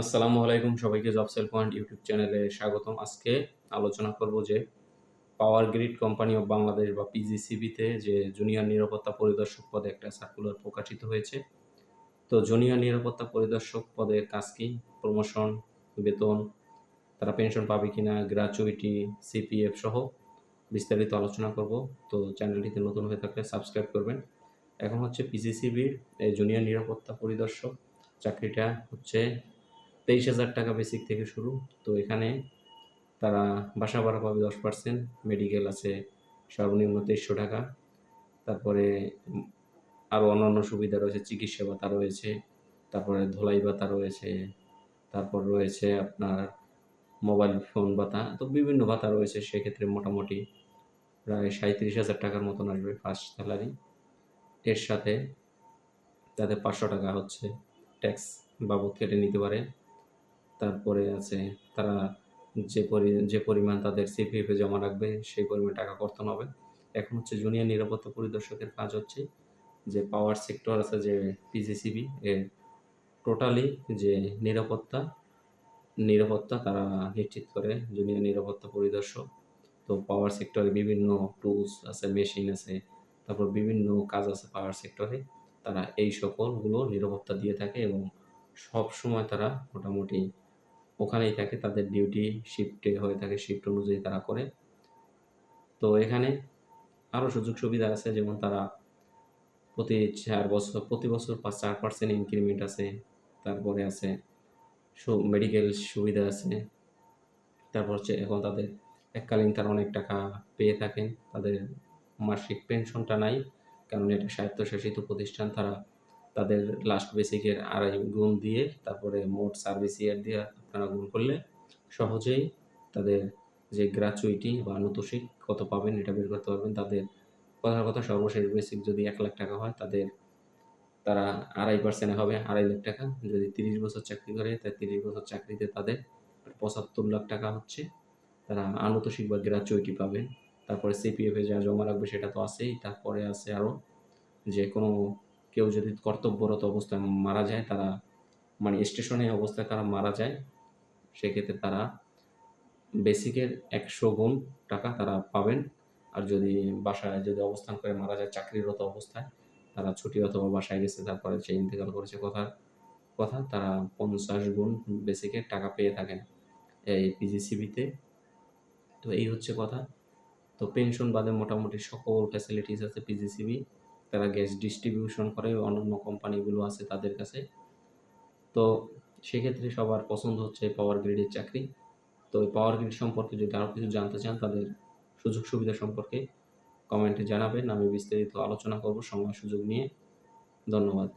আসসালামু আলাইকুম সবাইকে জব সেল পয়েন্ট ইউটিউব চ্যানেলে স্বাগতম। আজকে আলোচনা করব যে power grid company of Bangladesh বা পিজিসিবিতে যে জুনিয়র নিরাপত্তা পরিদর্শক পদে একটা সার্কুলার প্রকাশিত হয়েছে। তো জুনিয়র নিরাপত্তা পরিদর্শক পদের কাজ কি? প্রমোশন বেতন, তারা পেনশন পাবে কিনা গ্র্যাচুইটি সিপিএফ সহ বিস্তারিত আলোচনা করব। তো চ্যানেলটিতে নতুন হয়ে থাকলে সাবস্ক্রাইব করবেন। এখন হচ্ছে পিজিসিবির জুনিয়র নিরাপত্তা পরিদর্শক, চাকরিটা হচ্ছে তেইশ হাজার টাকা বেসিক থেকে শুরু। তো এখানে তারা বাসা ভাড়া পাবে দশ পার্সেন্ট মেডিকেল আছে সর্বনিম্ন তেইশশো টাকা। তারপরে আরও অন্যান্য সুবিধা রয়েছে, চিকিৎসা ভাতা রয়েছে, তারপরে ধোলাই ভাতা রয়েছে, তারপর রয়েছে আপনার মোবাইল ফোন ভাতা। তো বিভিন্ন ভাতা রয়েছে, সেক্ষেত্রে মোটামুটি প্রায় সাঁত্রিশ হাজার টাকার মতন আসবে ফার্স্ট স্যালারি এর সাথে তাদের পাঁচশো টাকা হচ্ছে ট্যাক্স বাবদ কেটে নিতে পারে। তারপরে আছে তারা যে পরি, যে পরিমাণ তাদের সিপিএফে জমা রাখবে, সেই পরিমাণ টাকা কর্তন হবে। এখন হচ্ছে জুনিয়র নিরাপত্তা পরিদর্শকের কাজ হচ্ছে যে পাওয়ার সেক্টর আছে যে পিজিসিবি এর টোটালি যে নিরাপত্তা নিরাপত্তা তারা নিশ্চিত করে জুনিয়র নিরাপত্তা পরিদর্শক। তো পাওয়ার সেক্টরে বিভিন্ন টুলস আছে মেশিন আছে, তারপর বিভিন্ন কাজ আছে পাওয়ার সেক্টরে তারা এই সকলগুলো নিরাপত্তা দিয়ে থাকে এবং সব সময় তারা মোটামুটি ওখানেই থাকে, তাদের ডিউটি শিফটে হয়ে থাকে শিফট অনুযায়ী তারা করে। তো এখানে আরও সুযোগ সুবিধা আছে, যেমন তারা প্রতি চার বছর, প্রতি বছর পাঁচ, চার পার্সেন্ট ইনক্রিমেন্ট আছে, তারপরে আছে মেডিকেল সুবিধা আছে। তারপর হচ্ছে এখন তাদের এককালীন তারা অনেক টাকা পেয়ে থাকেন, তাদের মাসিক পেনশনটা নাই, কারণ এটা স্বায়ত্তশাসিত প্রতিষ্ঠান, তারা তাদের লাস্ট বেসিকের আড়াই গুণ দিয়ে, তারপরে মোট সার্ভিস ইয়ার দিয়ে আপনারা গুণ করলে সহজেই তাদের যে গ্র্যাচুইটি বা আনুতোষিক কত পাবেন এটা বের করতে পারবেন। তাদের কথার কথা সর্বশেষ বেসিক যদি এক লাখ টাকা হয়, তাদের তারা আড়াই পার্সেন্টে হবে, আড়াই লাখ টাকা। যদি তিরিশ বছর চাকরি করে, তাই তিরিশ বছর চাকরিতে তাদের পঁচাত্তর লাখ টাকা হচ্ছে। তারা আনুতোষিক বা গ্র্যাচুইটি পাবেন। তারপরে সিপিএফে যা জমা রাখবে সেটা তো আছেই। তারপরে আছে আরও যে কোনো কেউ যদি কর্তব্যরত অবস্থায় মারা যায়, তারা মানে স্টেশনে অবস্থায় তারা মারা যায়। সেক্ষেত্রে তারা বেসিকের একশো গুণ টাকা তারা পাবেন। আর যদি বাসায় যদি অবস্থান করে মারা যায় চাকরিরত অবস্থায়, তারা ছুটি অথবা বাসায় গেছে, তারপরে সে ইন্তেকাল করেছে কথা কথা, তারা পঞ্চাশ গুণ বেসিকের টাকা পেয়ে থাকেন এই পিজিসিবিতে তো। এই হচ্ছে কথা। তো পেনশন বাদে মোটামুটি সকল ফ্যাসিলিটিস আছে পিজিসিবি তারা গ্যাস ডিস্ট্রিবিউশন করে, অন্যান্য কোম্পানিগুলো আছে তাদের কাছে। তো সেক্ষেত্রে সবার পছন্দ হচ্ছে পাওয়ার গ্রিডের চাকরি। তো এই পাওয়ার গ্রিড সম্পর্কে যদি আরও কিছু জানতে চান, তাদের সুযোগ সুবিধা সম্পর্কে কমেন্টে জানাবেন। আমি বিস্তারিত আলোচনা করব, সময় সুযোগ নিয়ে। ধন্যবাদ।